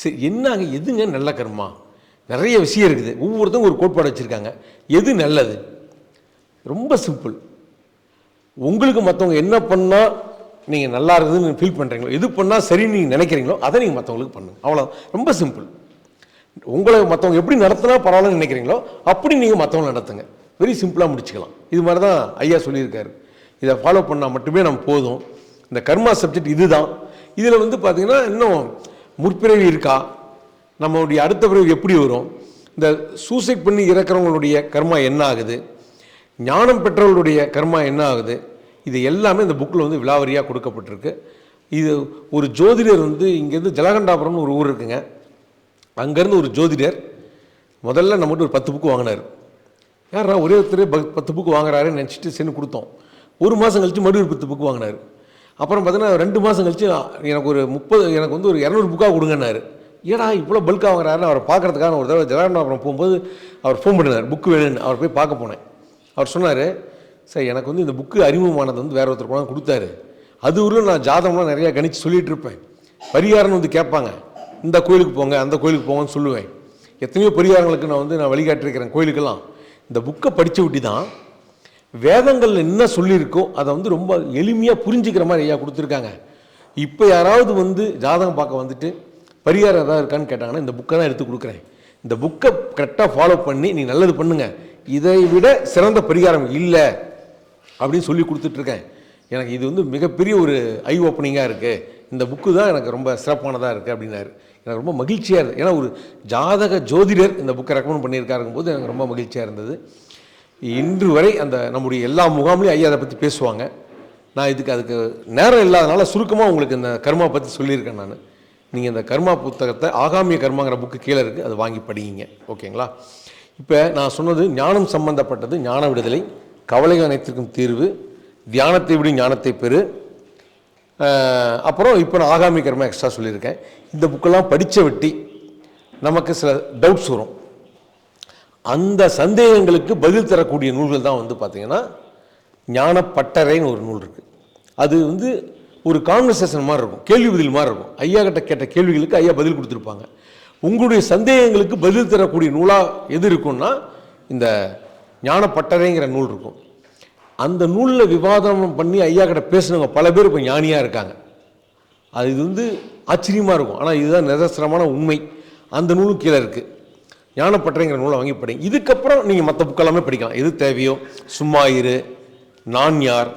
சரி என்னங்க எதுங்க நல்ல கர்மா? நிறைய விஷயம் இருக்குது. ஒவ்வொருத்தரும் ஒரு கோட்பாடு வச்சுருக்காங்க. எது நல்லது? ரொம்ப சிம்பிள் உங்களுக்கு மற்றவங்க என்ன பண்ணால் நீங்கள் நல்லா இருக்குதுன்னு ஃபீல் பண்ணுறீங்களோ எது பண்ணால் சரின்னு நீங்கள் நினைக்கிறீங்களோ அதை நீங்கள் மற்றவங்களுக்கு பண்ணுங்க. அவ்வளோ ரொம்ப சிம்பிள் உங்களை மற்றவங்க எப்படி நடத்தினா பரவாயில்லன்னு நினைக்கிறீங்களோ அப்படி நீங்கள் மற்றவங்க நடத்துங்க. வெரி சிம்பிளாக முடிச்சுக்கலாம். இது மாதிரி தான் ஐயா சொல்லியிருக்காரு. இதை ஃபாலோ பண்ணால் மட்டுமே நம்ம போதும். இந்த கர்மா சப்ஜெக்ட் இதுதான். இதில் வந்து பார்த்திங்கன்னா இன்னும் முற்பிறவி இருக்கா? நம்மளுடைய அடுத்த பிறவி எப்படி வரும்? இந்த சூசைட் பண்ணி இறக்குறவங்களுடைய கர்மா என்ன ஆகுது? ஞானம் பெற்றவர்களுடைய கர்மா என்ன ஆகுது? இது எல்லாமே இந்த புக்கில் வந்து விலாவரியாக கொடுக்கப்பட்டிருக்கு. இது ஒரு ஜோதிடர் வந்து இங்கேருந்து ஜலகண்டாபுரம்னு ஒரு ஊர் இருக்குங்க. அங்கேருந்து ஒரு ஜோதிடர் முதல்ல நம்மகிட்ட ஒரு பத்து புக்கு வாங்கினார். யாரா ஒரே ஒருத்தர் ப- பத்து புக்கு வாங்குறாருன்னு நினச்சிட்டு சென்று கொடுத்தோம். ஒரு மாதம் கழித்து மறுபடியும் பத்து புக்கு வாங்கினார். அப்புறம் பார்த்தீங்கன்னா ரெண்டு மாதம் கழிச்சு எனக்கு ஒரு முப்பது எனக்கு வந்து ஒரு இரநூறு புக்காக கொடுங்கன்னாரு. ஏடா இவ்வளோ பல்காக வாங்குறாருன்னு அவரை பார்க்குறதுக்கான ஒரு தடவை ஜலகண்டாபுரம் போகும்போது அவர் ஃபோன் பண்ணினார். புக்கு வேணும்னு. அவர் போய் பார்க்க போனேன். அவர் சொன்னார் சார் எனக்கு வந்து இந்த புக்கு அறிமுகமானது வந்து வேறு ஒருத்தர் கொண்டாந்து கொடுத்தாரு. அது ஊரில் நான் ஜாதகம்லாம் நிறையா கணிச்சு சொல்லிகிட்டு இருப்பேன். பரிகாரம்னு வந்து கேட்பாங்க. இந்த கோயிலுக்கு போங்க அந்த கோயிலுக்கு போங்கன்னு சொல்லுவேன். எத்தனையோ பரிகாரங்களுக்கு நான் வந்து நான் வழிகாட்டிருக்கிறேன் கோயிலுக்கெல்லாம். இந்த புக்கை படித்து விட்டி தான் வேதங்களில் என்ன சொல்லியிருக்கோ அதை வந்து ரொம்ப எளிமையாக புரிஞ்சுக்கிற மாதிரி ஐயா கொடுத்துருக்காங்க. இப்போ யாராவது வந்து ஜாதகம் பார்க்க வந்துட்டு பரிகாரம் ஏதாவது இருக்கான்னு கேட்டாங்கன்னா இந்த புக்கை தான் எடுத்து கொடுக்குறேன். இந்த புக்கை கரெக்டாக ஃபாலோ பண்ணி நீ நல்லது பண்ணுங்க. இதை விட சிறந்த பரிகாரம் இல்லை அப்படின்னு சொல்லி கொடுத்துட்ருக்கேன். எனக்கு இது வந்து மிகப்பெரிய ஒரு ஐ ஓப்பனிங்காக இருக்குது இந்த புக்கு தான் எனக்கு ரொம்ப சிறப்பானதாக இருக்குது அப்படின்னாரு. எனக்கு ரொம்ப மகிழ்ச்சியாக இருந்தது. ஏன்னா ஒரு ஜாதக ஜோதிடர் இந்த புக்கை ரெக்கமெண்ட் பண்ணியிருக்காருங்கும் போது எனக்கு ரொம்ப மகிழ்ச்சியாக இருந்தது. இன்று வரை அந்த நம்முடைய எல்லா முகாம்லையும் ஐயா அதை பற்றி பேசுவாங்க. நான் இதுக்கு அதுக்கு நேரம் இல்லாதனால சுருக்கமாக உங்களுக்கு இந்த கர்மா பற்றி சொல்லியிருக்கேன் நான். நீங்கள் இந்த கர்மா புத்தகத்தை ஆகாமிய கர்மாங்கிற புக்கு கீழே இருக்குது அதை வாங்கி படிங்க. ஓகேங்களா? இப்போ நான் சொன்னது ஞானம் சம்பந்தப்பட்டது ஞான விடுதலை கவலைகள் அனைத்திற்கும் தீர்வு தியானத்தை விட ஞானத்தை பெறு. அப்புறம் இப்போ நான் ஆகாமி கர்மா எக்ஸ்ட்ரா சொல்லியிருக்கேன். இந்த புக்கெல்லாம் படித்த வெட்டி நமக்கு சில டவுட்ஸ் வரும். அந்த சந்தேகங்களுக்கு பதில் தரக்கூடிய நூல்கள் தான் வந்து பார்த்தீங்கன்னா ஞானப்பட்டறைன்னு ஒரு நூல் இருக்குது அது வந்து ஒரு கான்வர்சேஷன் மாதிரி இருக்கும் கேள்வி பதில் மாதிரி இருக்கும். ஐயா கிட்ட கேட்ட கேள்விகளுக்கு ஐயா பதில் கொடுத்துருப்பாங்க. உங்களுடைய சந்தேகங்களுக்கு பதில் தரக்கூடிய நூலாக எது இருக்கும்னா இந்த ஞானப்பட்டறைங்கிற நூல் இருக்கும். அந்த நூலில் விவாதம் பண்ணி ஐயா கிட்ட பேசுனவங்க பல பேர் இப்போ ஞானியாக இருக்காங்க. அது இது வந்து ஆச்சரியமாக இருக்கும். ஆனால் இதுதான் நிதர்சனமான உண்மை. அந்த நூலும் கீழே இருக்குது ஞானப்பட்டறைங்கிற நூலை வாங்கி படிங்க. இதுக்கப்புறம் நீங்கள் மற்ற புக்கெல்லாமே படிக்கலாம். எது தேவையோ சும்மா இரு நான் யார்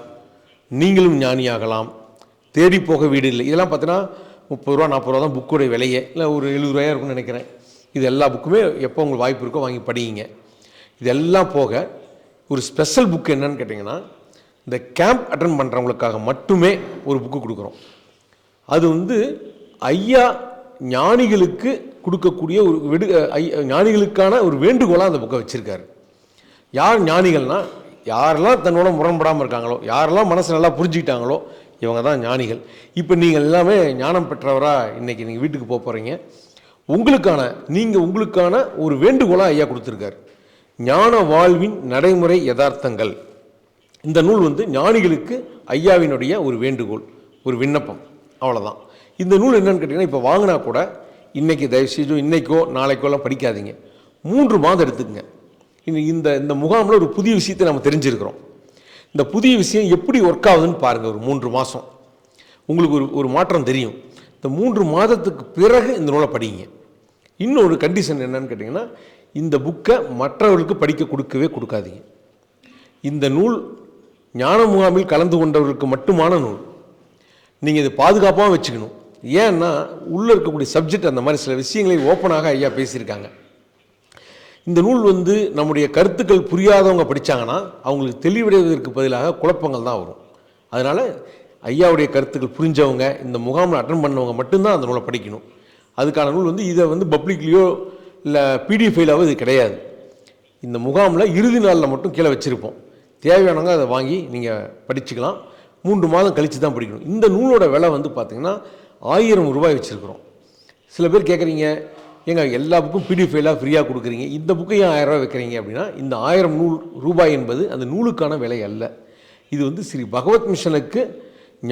நீங்களும் ஞானியாகலாம் தேடி போக வீடு இல்லை. இதெல்லாம் பார்த்தீங்கன்னா முப்பது ரூபா நாற்பது ரூபா தான் புக்கோடைய விலையே. இல்லை ஒரு எழுபது ரூபாயா இருக்கும்னு நினைக்கிறேன். இது எல்லா புக்குமே எப்போ உங்களுக்கு வாய்ப்பு இருக்கோ வாங்கி படிங்க. இதெல்லாம் போக ஒரு ஸ்பெஷல் புக் என்னன்னு கேட்டிங்கன்னா இந்த கேம்ப் அட்டன் பண்ணுறவங்களுக்காக மட்டுமே ஒரு புக்கு கொடுக்குறோம். அது வந்து ஐயா ஞானிகளுக்கு கொடுக்கக்கூடிய ஒரு வெடு ஞானிகளுக்கான ஒரு வேண்டுகோளாக அந்த புக்கை வச்சுருக்காரு. யார் ஞானிகள்னால் யாரெல்லாம் தன்னோட முரண்படாமல் இருக்காங்களோ யாரெல்லாம் மனசு நல்லா புரிஞ்சுக்கிட்டாங்களோ இவங்க தான் ஞானிகள். இப்போ நீங்கள் எல்லாமே ஞானம் பெற்றவராக இன்றைக்கி நீங்கள் வீட்டுக்கு போக போகிறீங்க உங்களுக்கான நீங்கள் உங்களுக்கான ஒரு வேண்டுகோளாக ஐயா கொடுத்துருக்காரு. ஞான வாழ்வின் நடைமுறை யதார்த்தங்கள். இந்த நூல் வந்து ஞானிகளுக்கு ஐயாவினுடைய ஒரு வேண்டுகோள் ஒரு விண்ணப்பம். அவ்வளோதான் இந்த நூல் என்னென்னு கேட்டிங்கன்னா இப்போ வாங்கினா கூட இன்னைக்கு தயவுசெய்து இன்றைக்கோ நாளைக்கோலாம் படிக்காதீங்க. மூன்று மாதம் எடுத்துக்கங்க. இந்த- இந்த இந்த முகாமில் ஒரு புதிய விஷயத்தை நம்ம தெரிஞ்சிருக்கிறோம். இந்த புதிய விஷயம் எப்படி ஒர்க் ஆகுதுன்னு பாருங்கள் ஒரு மூன்று மாதம் உங்களுக்கு ஒரு ஒரு மாற்றம் தெரியும். இந்த மூன்று மாதத்துக்கு பிறகு இந்த நூலை படிங்க. இன்னொரு கண்டிஷன் என்னன்னு கேட்டிங்கன்னா இந்த புக்கை மற்றவர்களுக்கு படிக்க கொடுக்கவே கொடுக்காதீங்க. இந்த நூல் ஞான முகாமில் கலந்து கொண்டவர்களுக்கு மட்டுமான நூல். நீங்கள் இதை பாதுகாப்பாக வச்சுக்கணும். ஏன்னா உள்ளே இருக்கக்கூடிய சப்ஜெக்ட் அந்த மாதிரி சில விஷயங்களை ஓப்பனாக ஐயா பேசியிருக்காங்க. இந்த நூல் வந்து நம்முடைய கருத்துக்கள் புரியாதவங்க படிச்சாங்கன்னா அவங்களுக்கு தெளிவடைவதற்கு பதிலாக குழப்பங்கள் தான் வரும். அதனால் ஐயாவுடைய கருத்துக்கள் புரிஞ்சவங்க இந்த முகாமில் அட்டன் பண்ணவங்க மட்டும்தான் அந்த நூலை படிக்கணும். அதுக்கான நூல் வந்து இதை வந்து பப்ளிக்லேயோ இல்லை பிடிஎஃப் ஃபைலாவோ இது கிடையாது. இந்த முகாமில் இறுதி நாளில் மட்டும் கீழே வச்சுருப்போம். தேவையானவங்க அதை வாங்கி நீங்கள் படிச்சுக்கலாம். மூன்று மாதம் கழித்து தான் படிக்கணும். இந்த நூலோட விலை வந்து பார்த்திங்கன்னா ஆயிரம் ரூபாய் வச்சுருக்குறோம். சில பேர் கேட்குறீங்க ஏங்க எல்லா புக்கும் பிடிஎஃப் ஃபைலாக ஃப்ரீயாக கொடுக்குறீங்க. இந்த புக்கு ஏன் ஆயிரம் ரூபாய் வைக்கிறீங்க? அப்படின்னா இந்த ஆயிரம் நூல் ரூபாய் என்பது அந்த நூலுக்கான விலை அல்ல. இது வந்து ஸ்ரீ பகவத் மிஷனுக்கு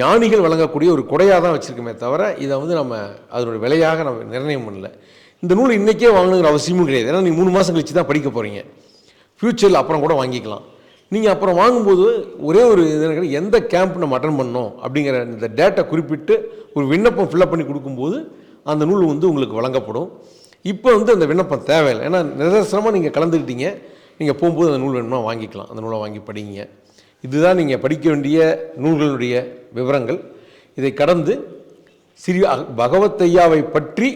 ஞானிகள் வழங்கக்கூடிய ஒரு கொடையாக தான் வச்சுருக்கோமே தவிர இதை வந்து நம்ம அதனுடைய விலையாக நம்ம நிர்ணயம் பண்ணல. இந்த நூல் இன்றைக்கே வாங்கணுங்கிற அவசியமும் கிடையாது. ஏன்னா நீங்கள் மூணு மாதம் கழிச்சு தான் படிக்க போகிறீங்க ஃப்யூச்சரில் அப்புறம் கூட வாங்கிக்கலாம். நீங்கள் அப்புறம் வாங்கும்போது ஒரே ஒரு இது எந்த கேம்ப் நம்ம அட்டன் பண்ணோம் அப்படிங்கிற இந்த டேட்டா குறிப்பிட்டு ஒரு விண்ணப்பம் ஃபில்அப் பண்ணி கொடுக்கும்போது அந்த நூல் வந்து உங்களுக்கு வழங்கப்படும். இப்போ வந்து அந்த விண்ணப்பம் தேவையில்லை. ஏன்னா நிதர்சனமாக நீங்கள் கலந்துக்கிட்டீங்க. நீங்கள் போகும்போது அந்த நூல் வேணுமா வாங்கிக்கலாம். அந்த நூலை வாங்கி படிங்க. இதுதான் நீங்கள் படிக்க வேண்டிய நூல்களுடைய விவரங்கள். இதை கடந்து ஸ்ரீ பகவத்தையாவை பகவத் பற்றி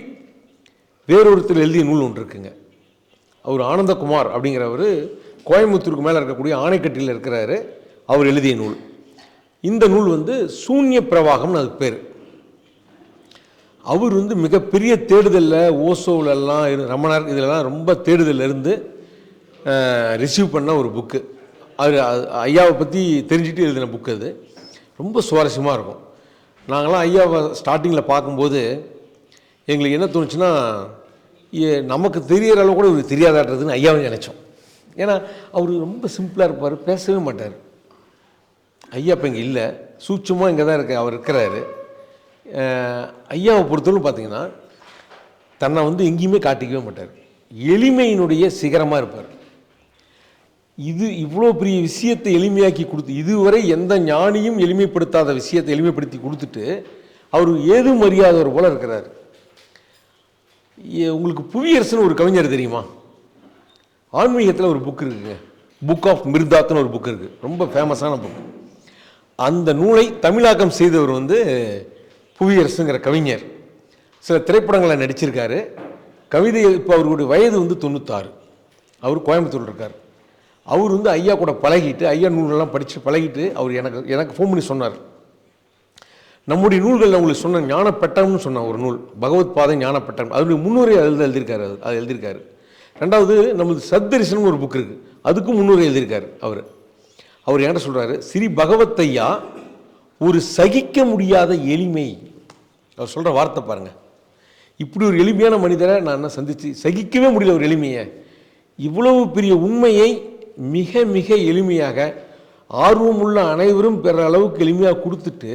வேறொருத்தர் எழுதிய நூல் ஒன்று இருக்குங்க. அவர் ஆனந்தகுமார் அப்படிங்கிறவர் கோயம்புத்தூருக்கு மேலே இருக்கக்கூடிய ஆணைக்கட்டியில் இருக்கிறாரு. அவர் எழுதிய நூல். இந்த நூல் வந்து சூன்ய பிரவாகம்னு அதுக்கு பேர். அவர் வந்து மிகப்பெரிய தேடுதலில் ஓசோவிலெல்லாம் இரு ரமணர் இதிலெல்லாம் ரொம்ப தேடுதலில் இருந்து ரிசீவ் பண்ண ஒரு புக்கு அவர் அது- ஐயாவை பற்றி தெரிஞ்சுட்டு எழுதின புக்கு அது. ரொம்ப சுவாரஸ்யமாக இருக்கும். நாங்களாம் ஐயாவை ஸ்டார்டிங்கில் பார்க்கும்போது எங்களுக்கு என்ன தோணுச்சுன்னா ஏ- நமக்கு தெரியற அளவு கூட இவர் தெரியாதாட்டுறதுன்னு ஐயாவை நினச்சோம். ஏன்னா அவர் ரொம்ப சிம்பிளாக இருப்பார் பேசவே மாட்டார். ஐயா இப்போ இங்கே இல்லை சூட்சமாக இங்கே தான் இருக்க அவர் இருக்கிறாரு. ஐயாவை பொறுத்தவரை பார்த்தீங்கன்னா தன்னை வந்து எங்கேயுமே காட்டிக்கவே மாட்டார். எளிமையினுடைய சிகரமாக இருப்பார். இது இவ்வளோ பெரிய விஷயத்தை எளிமையாக்கி கொடுத்து இதுவரை எந்த ஞானியும் எளிமைப்படுத்தாத விஷயத்தை எளிமைப்படுத்தி கொடுத்துட்டு அவர் ஏதும் அறியாதவர் போல இருக்கிறார். ஏ- உங்களுக்கு புவியரசன் ஒரு கவிஞர் தெரியுமா? ஆன்மீகத்தில் ஒரு புக் இருக்குங்க. புக் ஆஃப் மிர்தாத்னு ஒரு புக் இருக்குது ரொம்ப ஃபேமஸான புக் அந்த நூலை தமிழாக்கம் செய்தவர் வந்து புவியரசுங்கிற கவிஞர். சில திரைப்படங்களை நடிச்சிருக்காரு. கவிதை இப்போ அவருடைய வயது வந்து தொண்ணூத்தாறு. அவர் கோயம்புத்தூர் இருக்கார். அவர் வந்து ஐயா கூட பழகிட்டு ஐயா நூலெல்லாம் படித்து பழகிட்டு அவர் எனக்கு எனக்கு ஃபோன் பண்ணி சொன்னார். நம்முடைய நூல்களில் அவங்களுக்கு சொன்ன ஞானப்பட்டம்னு சொன்ன ஒரு நூல். பகவத் பாதை ஞானப்பட்டம். அதனுடைய முன்னுரை எழுத எழுதியிருக்காரு அது அது எழுதியிருக்காரு. ரெண்டாவது நமது சத்தரிசனம் ஒரு புக் இருக்குது அதுக்கும் முன்னுரை எழுதியிருக்காரு அவர். அவர் என்கிட்ட சொல்கிறாரு ஸ்ரீ பகவத் ஐயா ஒரு சகிக்க முடியாத எளிமை. அவர் சொல்கிற வார்த்தை பாருங்கள் இப்படி ஒரு எளிமையான மனிதரை நான் என்ன சந்தித்து சகிக்கவே முடியல ஒரு எளிமையை. இவ்வளவு பெரிய உண்மையை மிக மிக எளிமையாக ஆர்வமுள்ள அனைவரும் பெற அளவுக்கு எளிமையாக கொடுத்துட்டு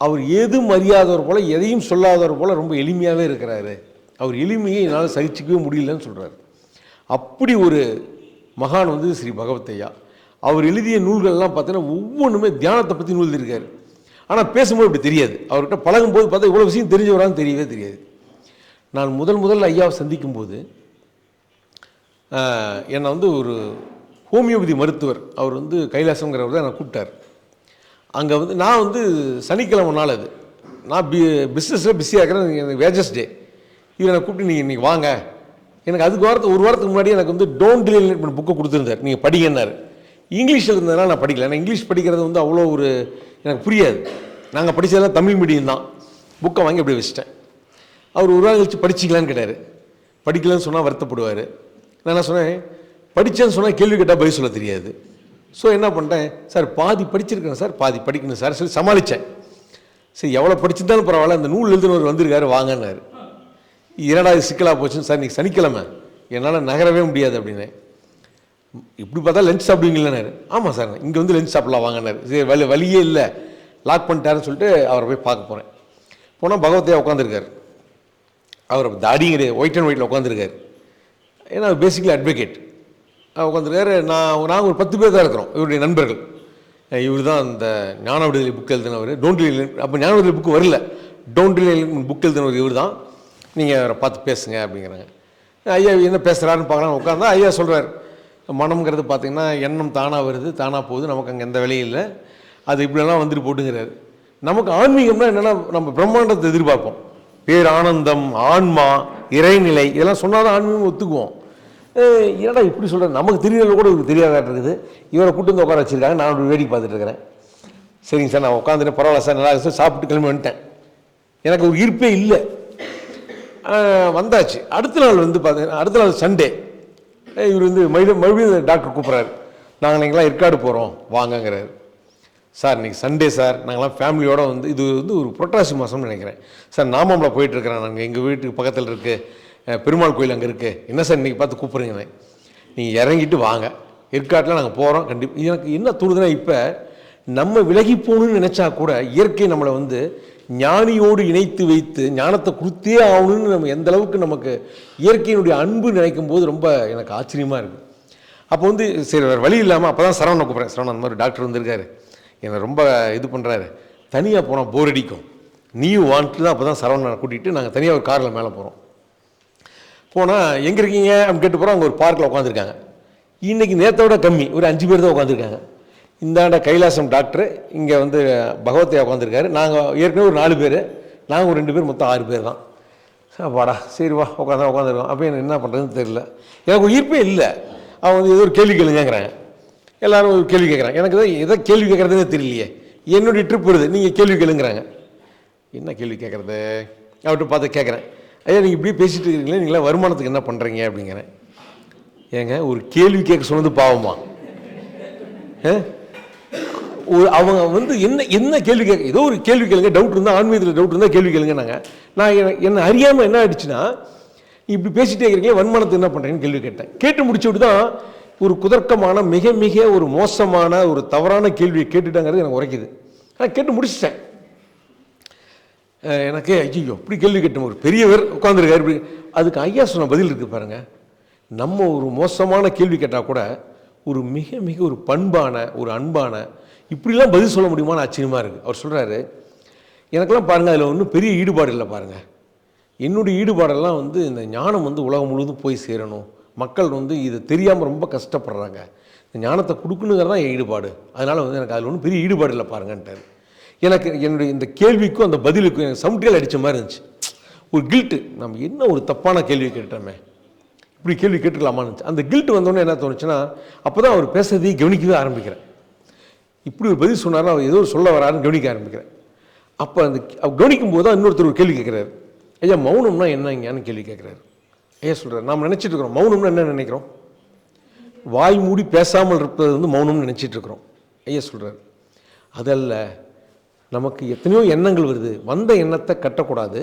அவர் ஏதும் அறியாதவர் போல் எதையும் சொல்லாதவர் போல் ரொம்ப எளிமையாகவே இருக்கிறாரு. அவர் எளிமையை என்னால் சகிச்சிக்கவே முடியலன்னு சொல்கிறார் அப்படி ஒரு மகான் வந்து ஸ்ரீ பகவத்தையா. அவர் எழுதிய நூல்கள்லாம் பார்த்தீங்கன்னா ஒவ்வொன்றுமே தியானத்தை பற்றி நூல் எழுதியிருக்காரு ஆனால் பேசும்போது இப்படி தெரியாது. அவர்கிட்ட பழகும் போது பார்த்தா இவ்வளோ விஷயம் தெரிஞ்சவரான்னு தெரியவே தெரியாது. நான் முதல் முதல்ல ஐயாவை சந்திக்கும்போது போது என்னை வந்து ஒரு ஹோமியோபதி மருத்துவர் அவர் வந்து கைலாசங்கிறவர் தான் என்னை கூப்பிட்டார். அங்கே வந்து நான் வந்து சனிக்கிழமை நாள் அது. நான் பி பிஸ்னஸில் பிஸியாக இருக்கிறேன் எனக்கு வேஜஸ் டே இவர் என்னை கூப்பிட்டு நீங்கள் இன்றைக்கி வாங்க. எனக்கு அதுக்கு வாரத்து ஒரு வாரத்துக்கு முன்னாடி எனக்கு வந்து டோன்ட் டிலே புக்கை கொடுத்துருந்தார். நீங்கள் படிங்கன்னாரு. இங்கிலீஷில் இருந்ததுனால நான் படிக்கல. ஏன்னா இங்கிலீஷ் படிக்கிறது வந்து அவ்வளோ ஒரு எனக்கு புரியாது. நாங்கள் படித்ததெல்லாம் தமிழ் மீடியம் தான். புக்கை வாங்கி அப்படியே வச்சிட்டேன். அவர் ஒரு நாள் கழிச்சு படிச்சிக்கலான்னு கேட்டார். படிக்கலன்னு சொன்னால் வருத்தப்படுவார். நான் என்ன சொன்னேன்? படித்தேன்னு சொன்னால் கேள்வி கேட்டால் பதில் சொல்ல தெரியாது. ஸோ என்ன பண்ணிட்டேன்? சார் பாதி படிச்சிருக்கேன் சார். பாதி படிக்கணும் சார். சொல்லி சமாளித்தேன் சரி எவ்வளோ படிச்சிருந்தாலும் பரவாயில்ல. அந்த நூல் எழுதினவர் வந்திருக்காரு வாங்கினார் இரண்டாவது சிக்கலாக போச்சுன்னு சார் இன்றைக்கி சனிக்கிழமை. என்னால் நகரவே முடியாது அப்படின்னேன் இப்படி பார்த்தா லஞ்ச் சாப்பிடுவீங்களேனாரு ஆமாம் சார் இங்கே வந்து லஞ்ச் சாப்பிடலாம் வாங்கினார் சரி வழி வழியே இல்லை. லாக் பண்ணிட்டாருன்னு சொல்லிட்டு அவரை போய் பார்க்க போகிறேன் போனால் பகவத்தையா உட்காந்துருக்கார் அவர் தாடி கிடையாது ஒயிட் அண்ட் ஒயிட்டில் உட்காந்துருக்கார் ஏன்னா அவர் பேசிக்கலி அட்வொகேட் உட்காந்துருக்காரு நான் நாங்கள் ஒரு பத்து பேர் தான் இருக்கிறோம் இவருடைய நண்பர்கள். இவர் தான் அந்த ஞான விடுதலை புக் எழுதினவர். டோன்ட் அப்போ ஞான விடுதலை புக்கு வரல. டோன்ட் புக் எழுதினவர் இவர் தான் நீங்கள் அவரை பார்த்து பேசுங்க அப்படிங்கிறாங்க. ஐயா என்ன பேசுகிறாருன்னு பார்க்கலாம் உட்காந்தா ஐயா சொல்கிறார் மனம்ங்கிறது பார்த்தீங்கன்னா எண்ணம் தானாக வருது தானாக போகுது. நமக்கு அங்கே எந்த வேலையும் இல்லை. அது இப்படிலாம் வந்துட்டு போட்டுங்கிறாரு. நமக்கு ஆன்மீகம்னா என்னென்னா நம்ம பிரம்மாண்டத்தை எதிர்பார்ப்போம். பேர் ஆனந்தம் ஆன்மா இறைநிலை இதெல்லாம் சொன்னால் தான் ஆன்மீகம் ஒத்துக்குவோம். ஏய், என்னடா இப்படி சொல்கிறேன் நமக்கு தெரியல கூட இவருக்கு தெரியாதாட்டு இருக்குது இவரை கூட்டு வந்து உட்கார வச்சிருக்காங்க. நான் அப்படி வேடிக்கை பார்த்துட்டு இருக்கிறேன். சரிங்க சார் நான் உட்காந்துட்டு பரவாயில்ல சார் நல்லா சார். சாப்பிட்டு கிளம்பி வந்துட்டேன். எனக்கு ஒரு ஈர்ப்பே இல்லை. வந்தாச்சு. அடுத்த நாள் வந்து பார்த்தீங்கன்னா அடுத்த நாள் சண்டே இவர் வந்து மறுபடியும் மறுபடியும் டாக்டர் கூப்பிட்றாரு. நாங்கள் நீங்களாம் ஏற்காடு போகிறோம் வாங்கங்கிறாரு. சார் இன்னைக்கு சண்டே சார் நாங்களாம் ஃபேமிலியோடு வந்து இது வந்து ஒரு புரட்டாசி மாதம்னு நினைக்கிறேன். சார் நாமம்பளம் போயிட்டுருக்கிறேன் நாங்கள் எங்கள் வீட்டுக்கு பக்கத்தில் இருக்குது பெருமாள் கோயில் அங்கே இருக்குது என்ன சார் இன்றைக்கி பார்த்து கூப்பிட்றீங்க நீங்கள் இறங்கிட்டு வாங்க. ஏற்காட்டில் நாங்கள் போகிறோம் கண்டிப்பாக எனக்கு என்ன தோணுதுன்னா இப்போ நம்ம விலகி போகணும்னு நினச்சா கூட இயற்கை நம்மளை வந்து ஞானியோடு இணைத்து வைத்து ஞானத்தை கொடுத்தே ஆகணும்னு நம்ம எந்த அளவுக்கு நமக்கு இயற்கையினுடைய அன்பு நினைக்கும் போது ரொம்ப எனக்கு ஆச்சரியமாக இருக்குது அப்போ வந்து சரி வேறு வழி இல்லாமல் அப்போ தான் சரவணை கூப்பிட்றேன் சரவணன் அந்த மாதிரி டாக்டர் வந்திருக்காரு. என்னை ரொம்ப இது பண்ணுறாரு தனியாக போனால் போர் அடிக்கும். நீயும் வான்ட்டு தான் அப்போ தான் சரவணனை கூட்டிகிட்டு நாங்கள் தனியாக ஒரு காரில் மேலே போகிறோம் போனால் எங்கே இருக்கீங்க? அப்படின்னு கேட்டு போகிறோம் அங்கே ஒரு பார்க்கில் உட்காந்துருக்காங்க இன்றைக்கி விட கம்மி. ஒரு அஞ்சு பேர் தான் உட்காந்துருக்காங்க இந்தாண்ட கைலாசம் டாக்டர் இங்கே வந்து பகவத்தையா உட்காந்துருக்காரு நாங்கள் ஏற்கனவே ஒரு நாலு பேர். நாங்கள் ஒரு ரெண்டு பேர் மொத்தம் ஆறு பேர் தான். சாப்பாடா வாடா சரி வா உட்காந்து உட்காந்துருக்கோம் அப்போ எனக்கு என்ன பண்ணுறதுன்னு தெரியல. எனக்கு ஈர்ப்பே இல்லை. அவன் வந்து ஏதோ ஒரு கேள்வி கேளுங்கிறாங்க எல்லோரும் ஒரு கேள்வி கேட்குறாங்க எனக்கு தான் எதை கேள்வி கேட்குறதுன்னு தெரியலையே. என்னுடைய ட்ரிப் வருது. நீங்கள் கேள்வி கேளுங்கிறாங்க. என்ன கேள்வி கேட்குறது அவர்கிட்ட பார்த்து கேட்குறேன் ஐயா நீங்கள் இப்படியே பேசிகிட்டு இருக்கீங்களே நீங்களாம் வருமானத்துக்கு என்ன பண்ணுறீங்க அப்படிங்கிறேன். ஏங்க ஒரு கேள்வி கேட்க சொன்னது பாவமா? ஆ? ஒரு அவங்க வந்து என்ன என்ன கேள்வி கேட்க ஏதோ ஒரு கேள்வி கேளுங்க. டவுட் இருந்தால் ஆன்மீகத்தில் டவுட் இருந்தால் கேள்வி கேளுங்க நாங்கள் நான் என்ன- அறியாமல் என்ன ஆயிடுச்சுன்னா இப்படி பேசிட்டே இருக்கிறீங்க வன்மனத்தை என்ன பண்ணுறீங்கன்னு கேள்வி கேட்டேன். கேட்டு முடிச்சிவிட்டு தான் ஒரு குதர்க்கமான மிக மிக ஒரு மோசமான ஒரு தவறான கேள்வியை கேட்டுட்டாங்கிறது எனக்கு உரைக்குது. ஆனால் கேட்டு முடிச்சிட்டேன். எனக்கு ஐயோ இப்படி கேள்வி கேட்டோம். ஒரு பெரியவர் உட்காந்துருக்காரு இப்படி அதுக்கு ஐயா சொன்ன பதில் இருக்குது பாருங்கள் நம்ம ஒரு மோசமான கேள்வி கேட்டால் கூட ஒரு மிக மிக ஒரு பண்பான ஒரு அன்பான இப்படிலாம் பதில் சொல்ல முடியுமான்னு ஆச்சரியமாக இருக்குது அவர் சொல்கிறாரு எனக்கெல்லாம் பாருங்கள் அதில் ஒன்றும் பெரிய ஈடுபாடு இல்லை பாருங்கள் என்னுடைய ஈடுபாடெல்லாம் வந்து இந்த ஞானம் வந்து உலகம் முழுவதும் போய் சேரணும். மக்கள் வந்து இதை தெரியாமல் ரொம்ப கஷ்டப்படுறாங்க. இந்த ஞானத்தை கொடுக்கணுங்கிறது தான் என் ஈடுபாடு. அதனால் வந்து எனக்கு அதில் ஒன்றும் பெரிய ஈடுபாடு இல்லை பாருங்கன்ட்டார். எனக்கு என்னுடைய இந்த கேள்விக்கும் அந்த பதிலுக்கும் எனக்கு சம்டியல் அடித்த மாதிரி இருந்துச்சு. ஒரு கில்ட்டு நம்ம என்ன ஒரு தப்பான கேள்வி கேட்டோமே இப்படி கேள்வி கேட்டுக்கலாமான்னு இருந்துச்சு. அந்த கில்ட்டு வந்தோடனே என்ன தோணுச்சுன்னா அப்போ தான் அவர் பேசுறதையே கவனிக்கவே ஆரம்பிக்கிறேன் இப்படி ஒரு பதில் சொன்னார் அவர் ஏதோ ஒரு சொல்ல வராருன்னு கவனிக்க ஆரம்பிக்கிறேன் அப்போ அந்த கவனிக்கும் போது தான் இன்னொருத்தர் ஒரு கேள்வி கேட்குறாரு. ஐயா மௌனம்னா என்னங்கன்னு கேள்வி கேட்குறாரு. ஐயா சொல்கிறார் நாம் நினச்சிட்டு இருக்கிறோம். மௌனம்னா என்ன நினைக்கிறோம்? வாய் மூடி பேசாமல் இருப்பது வந்து மௌனம்னு நினச்சிட்டு இருக்கிறோம். ஐயா சொல்கிறார் அதல்ல நமக்கு எத்தனையோ எண்ணங்கள் வருது. வந்த எண்ணத்தை கட்டக்கூடாது.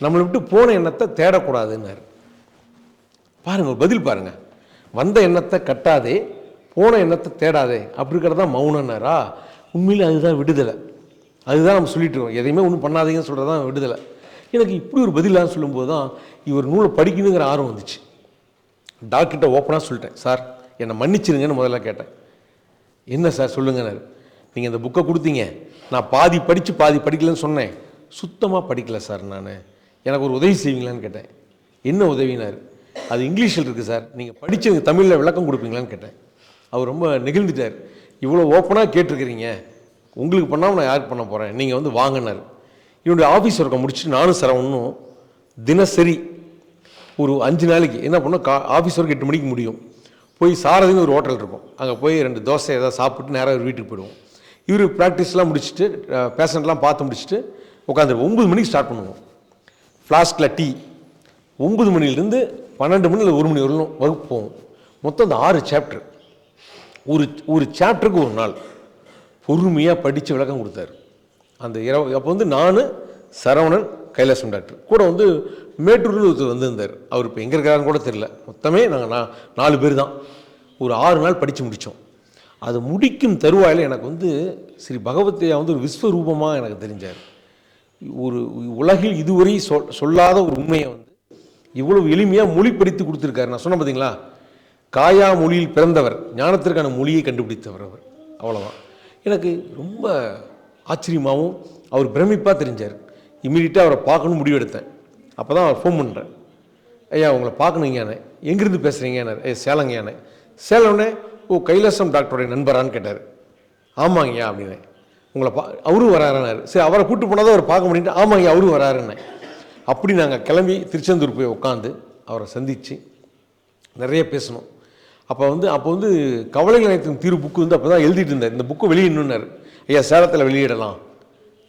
நம்மளை விட்டு போன எண்ணத்தை தேடக்கூடாதுன்னாரு. பாருங்கள் பதில் பாருங்கள் வந்த எண்ணத்தை கட்டாதே போன எண்ணத்தை தேடாதே அப்படி இருக்கிறது தான் மௌனன்னாரா உண்மையிலே அதுதான் விடுதலை. அதுதான் நம்ம சொல்லிட்டு இருக்கோம். எதையுமே ஒன்றும் பண்ணாதீங்கன்னு சொல்கிறது தான் விடுதலை. எனக்கு இப்படி ஒரு பதிலாக சொல்லும்போது தான் இவர் நூலை படிக்கணுங்கிற ஆர்வம் வந்துச்சு. டாக்டர்கிட்ட ஓப்பனாக சொல்லிட்டேன். சார் என்னை மன்னிச்சிருங்கன்னு முதல்ல கேட்டேன். என்ன சார்? சொல்லுங்கன்னாரு. நீங்கள் இந்த புக்கை கொடுத்தீங்க. நான் பாதி படித்து பாதி படிக்கலன்னு சொன்னேன். சுத்தமாக படிக்கலை சார் நான். எனக்கு ஒரு உதவி செய்வீங்களான்னு கேட்டேன். என்ன உதவினார்? அது இங்கிலீஷில் இருக்குது சார். நீங்கள் படித்து எனக்கு தமிழில் விளக்கம் கொடுப்பீங்களான்னு கேட்டேன். அவர் ரொம்ப நெகிழ்ந்துட்டார். இவ்வளோ ஓப்பனாக கேட்டிருக்கிறீங்க. உங்களுக்கு பண்ணாமல் நான் யாருக்கு பண்ண போகிறேன் நீங்கள் வந்து வாங்கினார். என்னுடைய ஆஃபீஸ் ஒர்க்கை முடிச்சுட்டு நானும் சரவணும் தினசரி ஒரு அஞ்சு நாளைக்கு என்ன பண்ணோம்? கா ஆஃபீஸ் ஒர்க் எட்டு மணிக்கு முடியும். போய் சாரதின்னு ஒரு ஹோட்டல் இருக்கும். அங்கே போய் ரெண்டு தோசை ஏதாவது சாப்பிட்டு நேராக ஒரு வீட்டுக்கு போயிடுவோம். இவர் ப்ராக்டிஸ்லாம் முடிச்சுட்டு பேஷண்ட்லாம் பார்த்து முடிச்சுட்டு உட்காந்துருப்போம் ஒம்பது மணிக்கு ஸ்டார்ட் பண்ணுவோம். ஃப்ளாஸ்கில் டீ ஒம்பது மணிலேருந்து பன்னெண்டு மணி இல்லை ஒரு மணி வரலும் வகுப்பு போவோம். மொத்தம் அந்த ஆறு சாப்டர் ஒரு ஒரு சாப்டருக்கு ஒரு நாள் பொறுமையாக படித்து விளக்கம் கொடுத்தாரு. அந்த இரவு அப்போ வந்து நான் சரவணன் கைலாசம் டாக்டர். கூட வந்து மேட்டூரில் ஒருத்தர் வந்திருந்தார். அவர் இப்போ எங்கே இருக்காருன்னு கூட தெரில மொத்தமே நாங்கள் நான் நாலு பேர் தான். ஒரு ஆறு நாள் படித்து முடித்தோம் அது முடிக்கும் தருவாயில் எனக்கு வந்து ஸ்ரீ பகவத்தையா வந்து ஒரு விஸ்வரூபமாக எனக்கு தெரிஞ்சார். ஒரு உலகில் இதுவரை சொல் சொல்லாத ஒரு உண்மையை வந்து இவ்வளவு எளிமையாக மொழிப்படுத்தி கொடுத்துருக்காரு. நான் சொன்னேன் பார்த்தீங்களா காயா மொழியில் பிறந்தவர் ஞானத்திற்கான மொழியை கண்டுபிடித்தவர் அவர். அவ்வளோதான் எனக்கு ரொம்ப ஆச்சரியமாகவும் அவர் பிரமிப்பாக தெரிஞ்சார். இமீடியட்டாக அவரை பார்க்கணும் முடிவெடுத்தேன் அப்போ தான் அவர் ஃபோன் பண்ணுறேன் ஐயா உங்களை பார்க்கணுங்கயானே. எங்கேருந்து பேசுகிறீங்கன்னு ஏ சேலங்கயானே. சேலம்னே? ஓ கைலாசம் டாக்டருடைய நண்பரான்னு கேட்டார். ஆமாங்கய்யா அப்படின்னு. உங்களை பா அவரும் வராருன்னாரு. சரி அவரை கூப்பிட்டு போனால் அவர் பார்க்க முடியும் ஆமாங்கய்யா அவரும் வராருன்னு. அப்படி நாங்கள் கிளம்பி திருச்செந்தூர் போய் உட்காந்து அவரை சந்தித்து நிறைய பேசணும். அப்போ வந்து அப்போ வந்து கவலைகள் அனைத்தும் தீர்வு புக்கு வந்து அப்போ தான் எழுதிட்டு இருந்தார். இந்த புக்கு வெளியிடணுன்னாரு ஐயா சேலத்தில் வெளியிடலாம்.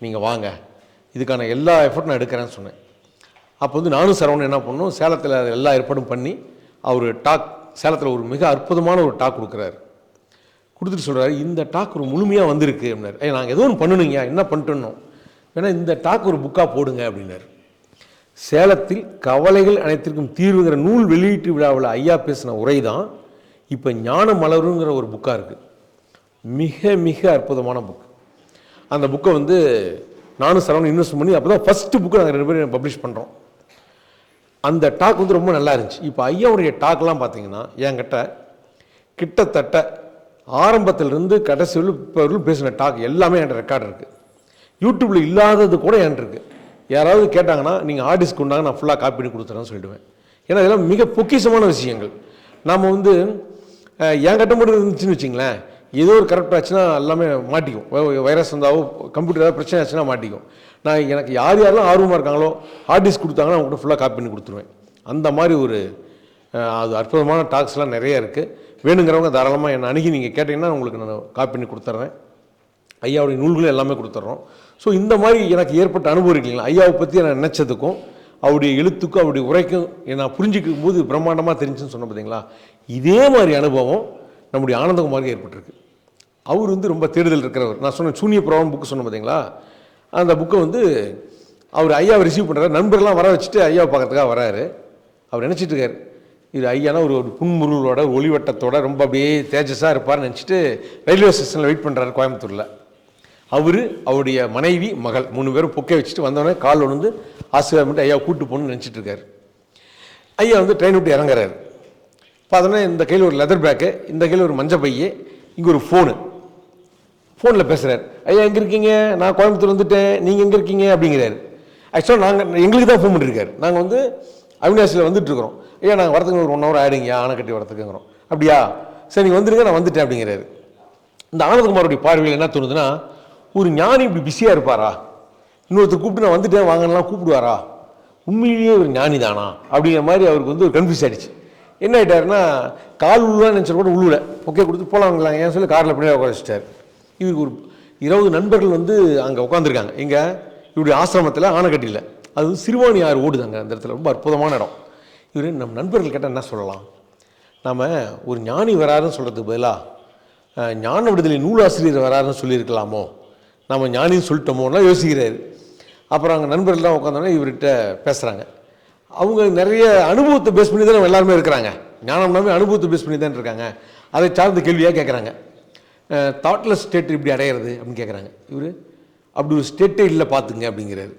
நீங்கள் வாங்க. இதுக்கான எல்லா எஃபர்ட் நான் எடுக்கிறேன்னு சொன்னேன். அப்போ வந்து நானும் சரவணன் என்ன பண்ணோம் சேலத்தில் எல்லா ஏற்பாடும் பண்ணி அவர் டாக் சேலத்தில் ஒரு மிக அற்புதமான ஒரு டாக் கொடுக்குறாரு. கொடுத்துட்டு சொல்கிறாரு இந்த டாக் ஒரு முழுமையாக வந்திருக்கு அப்படின்னாரு. ஐயா நாங்கள் ஏதோ ஒன்று பண்ணணுங்க என்ன பண்ணிட்டோம் வேணா இந்த டாக் ஒரு புக்காக போடுங்க அப்படின்னாரு. சேலத்தில் கவலைகள் அனைத்திற்கும் தீர்வுங்கிற நூல் வெளியீட்டு விழாவில் ஐயா பேசின உரை தான் இப்போ ஞான மலருங்கிற ஒரு புக்காக இருக்குது மிக மிக அற்புதமான புக் அந்த புக்கை வந்து நானும் சரவணன் இன்வெஸ்ட் பண்ணி அப்போ தான் ஃபஸ்ட்டு புக்கு நாங்கள் ரெண்டு பேரும் பப்ளிஷ் பண்ணுறோம் அந்த டாக் வந்து ரொம்ப நல்லா இருந்துச்சு. இப்போ ஐயாவுடைய டாக்லாம் பார்த்தீங்கன்னா என்கிட்ட கிட்டத்தட்ட ஆரம்பத்திலிருந்து கடைசி வரலும் இப்போ பேசின டாக் எல்லாமே என்கிட்ட ரெக்கார்டு இருக்குது யூடியூப்பில் இல்லாதது கூட என்கிட்ட இருக்குது யாராவது கேட்டாங்கன்னா நீங்கள் ஆர்டிஸ்ட் கொண்டாங்க நான் ஃபுல்லாக காப்பி பண்ணி கொடுத்துறேன்னு சொல்லிடுவேன். ஏன்னா இதெல்லாம் மிக பொக்கிஷமான விஷயங்கள். நாம் வந்து என் என்கிட்ட மட்டும் இருந்துச்சுன்னு வச்சிங்களேன். ஏதோ ஒரு கரெக்ட் ஆச்சுன்னா எல்லாமே மாட்டிக்கும். வைரஸ் வந்தாவோ கம்ப்யூட்டர் ஏதாவது பிரச்சனை ஆச்சுன்னா மாட்டிக்கும். நான் எனக்கு யார் யாரெல்லாம் ஆர்வமாக இருக்காங்களோ ஹார்ட் கொடுத்தாங்கன்னா அவங்க ஃபுல்லாக காப்பி பண்ணி கொடுத்துருவேன். அந்த மாதிரி ஒரு அது அற்புதமான டாக்ஸ்லாம் நிறைய இருக்குது வேணுங்கிறவங்க தாராளமாக என்னை அணுகி நீங்கள் கேட்டிங்கன்னா உங்களுக்கு நான் காப்பி பண்ணி கொடுத்துட்றேன் ஐயாவுடைய நூல்களும் எல்லாமே கொடுத்துட்றோம் ஸோ இந்த மாதிரி எனக்கு ஏற்பட்ட அனுபவம் இருக்கு இல்லைங்களா? ஐயாவை பற்றி நான் நினச்சதுக்கும் அவருடைய எழுத்துக்கும் அவருடைய உரைக்கும் நான் புரிஞ்சிக்கும் போது பிரம்மாண்டமாக தெரிஞ்சுன்னு சொன்ன பார்த்தீங்களா இதே மாதிரி அனுபவம் நம்முடைய ஆனந்தகுமாருக்கு ஏற்பட்டிருக்கு. அவர் வந்து ரொம்ப தேடுதல் இருக்கிறவர். நான் சொன்ன சூனிய புராணம் புக்கு சொன்னேன் பார்த்தீங்களா அந்த புக்கை வந்து அவர் ஐயாவை ரிசீவ் பண்ணுறாரு நண்பர்லாம் வர வச்சுட்டு ஐயாவை பார்க்கறதுக்காக வராரு. அவர் நினச்சிட்டு இருக்காரு. இது ஐயானா ஒரு ஒரு புன்முருளோட ஒளிவட்டத்தோட ரொம்ப அப்படியே தேஜஸாக இருப்பார்னு நினச்சிட்டு ரயில்வே ஸ்டேஷனில் வெயிட் பண்ணுறாரு கோயம்புத்தூரில். அவர் அவருடைய மனைவி மகள் மூணு பேரும் பொக்கை வச்சுட்டு வந்தோடனே கால் ஒன்று ஆசீர்வாதம் பண்ணிட்டு ஐயா கூட்டு போகணும்னு நினச்சிட்டு இருக்காரு. ஐயா வந்து ட்ரெயின் விட்டு இறங்குறாரு. பார்த்தோன்னா இந்த கையில் ஒரு லெதர் பேக்கு இந்த கையில் ஒரு மஞ்சள் பைய இங்கே ஒரு ஃபோனு ஃபோனில் பேசுகிறார் ஐயா எங்கே இருக்கீங்க? நான் கோயம்புத்தூர் வந்துட்டேன் நீங்கள் எங்கே இருக்கீங்க? அப்படிங்கிறாரு. ஆக்சுவலாக நாங்கள் எங்களுக்கு தான் ஃபோன் பண்ணியிருக்காரு நாங்கள் வந்து அவினாசியில் வந்துட்டு இருக்கிறோம். ஐயா நாங்கள் வரதுக்கு ஒரு ஒன் ஹவர் ஆகிடுங்க கட்டி வரத்துக்குங்கிறோம் அப்படியா? சரி நீங்கள் வந்துருங்க நான் வந்துட்டேன் அப்படிங்கிறாரு. இந்த ஆனந்தகுமாரோடைய பார்வையில் என்ன தோணுதுன்னா ஒரு ஞானி இப்படி பிஸியாக இருப்பாரா? இன்னொருத்தர் கூப்பிட்டு நான் வந்துட்டேன் வாங்கலாம் கூப்பிடுவாரா? உண்மையிலேயே ஒரு ஞானி தானா அப்படிங்கிற மாதிரி அவருக்கு வந்து ஒரு கன்ஃபியூஸ் ஆகிடுச்சு என்ன ஆகிட்டாருன்னா கால் உழுவான்னு நினச்சா கூட உழுவல ஓகே கொடுத்து போகலாங்களா ஏன் சொல்லி காரில் பின்னாடி உட்கார வச்சிட்டார். இவருக்கு ஒரு இருபது நண்பர்கள் வந்து அங்கே உட்காந்துருக்காங்க இங்கே இவருடைய ஆசிரமத்தில் ஆனைக்கட்டியில் அது வந்து சிறுவாணி ஆறு ஓடுதாங்க அந்த இடத்துல. ரொம்ப அற்புதமான இடம். இவர் நம் நண்பர்கள் கேட்டால் என்ன சொல்லலாம்? நாம் ஒரு ஞானி வராருன்னு சொல்கிறதுக்கு பதிலாக ஞான விடுதலை நூலாசிரியர் வராருன்னு சொல்லியிருக்கலாமோ? நம்ம ஞானின்னு சொல்லிட்டோமோன்னா யோசிக்கிறாரு. அப்புறம் அங்கே நண்பர்கள்லாம் உட்காந்தோன்னே இவர்கிட்ட பேசுகிறாங்க அவங்க நிறைய அனுபவத்தை பேஸ் பண்ணி தான் எல்லாருமே இருக்கிறாங்க. ஞானம்னாமே அனுபவத்தை பேஸ் பண்ணி தான் இருக்காங்க. அதை சார்ந்த கேள்வியாக கேட்குறாங்க தாட்லெஸ் ஸ்டேட் இப்படி அடையிறது அப்படின்னு கேட்குறாங்க இவர் அப்படி ஒரு ஸ்டேட்டே இல்லை பார்த்துங்க அப்படிங்கிறாரு.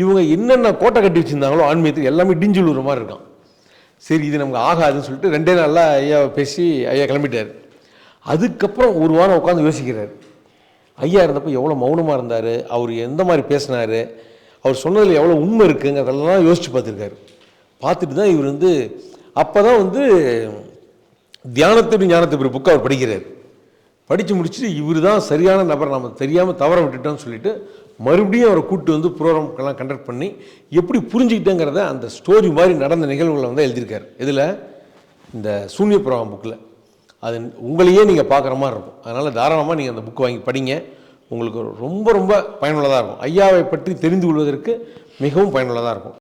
இவங்க என்னென்ன கோட்டை கட்டி வச்சுருந்தாங்களோ ஆன்மீகத்துக்கு எல்லாமே இடிஞ்சு விழுற மாதிரி இருக்கும் சரி இது நமக்கு ஆகாதுன்னு சொல்லிட்டு ரெண்டே நாளில் ஐயா பேசி ஐயா கிளம்பிட்டார். அதுக்கப்புறம் ஒரு வாரம் உட்காந்து யோசிக்கிறார். ஐயா இருந்தப்போ எவ்வளோ மௌனமாக இருந்தார்? அவர் எந்த மாதிரி பேசினார்? அவர் சொன்னதில் எவ்வளோ உண்மை இருக்குங்கிறதெல்லாம் யோசித்து பார்த்துருக்காரு. பார்த்துட்டு தான் இவர் வந்து அப்போ தான் வந்து தியானத்தின் ஞானத்தை ஒரு புக்கு அவர் படிக்கிறார். படித்து முடிச்சுட்டு இவர் தான் சரியான நபர் நம்ம தெரியாமல் தவற விட்டுட்டோம்னு சொல்லிட்டு மறுபடியும் அவரை கூப்பிட்டு வந்து ப்ரோக்ராம்க்கெல்லாம் கண்டக்ட் பண்ணி எப்படி புரிஞ்சுக்கிட்டேங்கிறத அந்த ஸ்டோரி மாதிரி நடந்த நிகழ்வுகளை வந்து எழுதியிருக்காரு. இதில் இந்த சூன்ய புராணம் புக்கில் அது உங்களையே நீங்கள் பார்க்குற மாதிரி இருக்கும். அதனால் தாராளமாக நீங்கள் அந்த புக்கு வாங்கி படிங்க. உங்களுக்கு ரொம்ப ரொம்ப பயனுள்ளதாக இருக்கும். ஐயாவை பற்றி தெரிந்து கொள்வதற்கு மிகவும் பயனுள்ளதாக இருக்கும்.